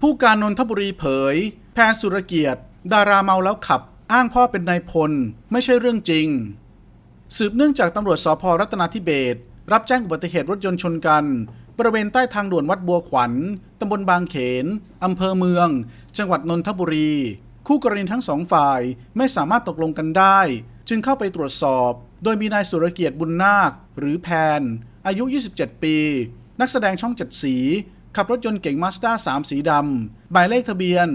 ผู้การนนทบุรีเผย แพนสุรเกียรติ ดาราเมาแล้วขับ อ้างพ่อเป็นนายพล ไม่ใช่เรื่องจริง สืบเนื่องจากตำรวจสพรัตนาธิเบศรรับแจ้งอุบัติเหตุรถยนต์ชนกัน บริเวณใต้ทางด่วนวัดบัวขวัญตำบลบางเขนอำเภอเมือง จังหวัดนนทบุรี คู่กรณีทั้งสองฝ่ายไม่สามารถตกลงกันได้ จึงเข้าไปตรวจสอบ โดยมีนายสุรเกียรติบุญนาค หรือแพน อายุ 27 ปี นักแสดงช่องเจ็ดสี ขับรถยนต์เก๋งมาสด้า3สีดำหมายเลขทะเบียน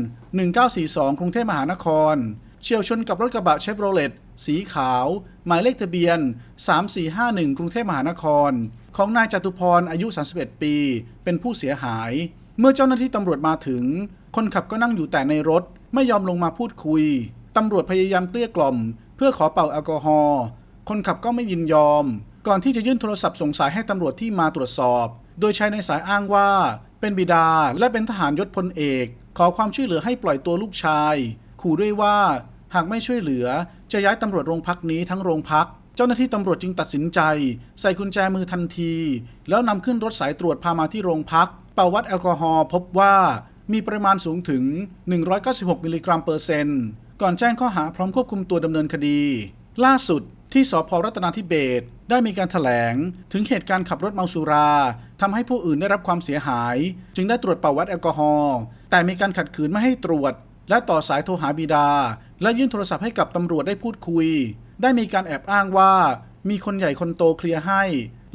1942 กรุงเทพมหานคร เฉียวชนกับรถกระบะเชฟโรเลตสีขาว หมายเลขทะเบียน 3451 กรุงเทพมหานคร ของนายจตุพรอายุ 31 ปี เป็นผู้เสียหาย เมื่อเจ้าหน้าที่ตำรวจมาถึง คนขับก็นั่งอยู่แต่ในรถ ไม่ยอมลงมาพูดคุย ตำรวจพยายามเกลี้ยกล่อม เพื่อขอเป่าแอลกอฮอล์คนขับก็ไม่ยินยอม ก่อนที่จะยื่นโทรศัพท์ส่งสายให้ตำรวจที่มาตรวจสอบ โดยชายในสายอ้างว่า เป็นบิดาและเป็นทหารยศพลเอก ขอความช่วยเหลือให้ปล่อยตัวลูกชาย ขู่ด้วยว่าหากไม่ช่วยเหลือ จะย้ายตำรวจโรงพักนี้ทั้งโรงพัก เจ้าหน้าที่ตำรวจจึงตัดสินใจ ใส่กุญแจมือทันที แล้วนำขึ้นรถสายตรวจพามาที่โรงพัก เป่าวัดแอลกอฮอล์พบว่ามีปริมาณสูงถึง 196 มิลลิกรัมเปอร์เซนต์ ก่อนแจ้งข้อหาพร้อมควบคุมตัวดำเนินคดี ล่าสุดที่สพรัตนาธิเบศได้มีการถแถลง ถึงเหตุการณ์ขับรถเมาสุรา ทำให้ผู้อื่นได้รับความเสียหาย จึงได้ตรวจเป่าวัดแอลกอฮอล์แต่มีการขัดขืนไม่ให้ตรวจ และต่อสายโทรหาบิดา และยื่นโทรศัพท์ให้กับตำรวจได้พูดคุย ได้มีการแอบอ้างว่า มีคนใหญ่คนโตเคลียร์ให้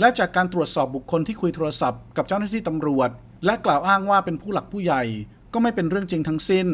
และจากการตรวจสอบบุคคลที่คุยโทรศัพท์กับเจ้าหน้าที่ตำรวจ และกล่าวอ้างว่าเป็นผู้หลักผู้ใหญ่ ก็ไม่เป็นเรื่องจริงทั้งสิ้น